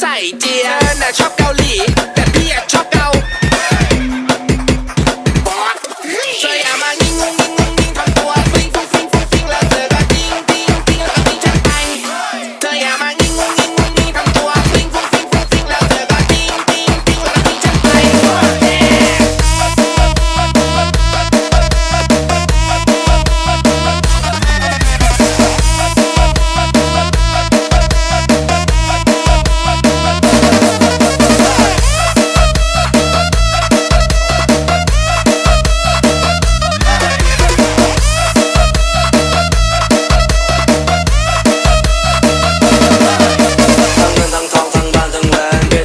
ใส่เจียนะชอบเกาหลี แต่พี่อะชอบเกา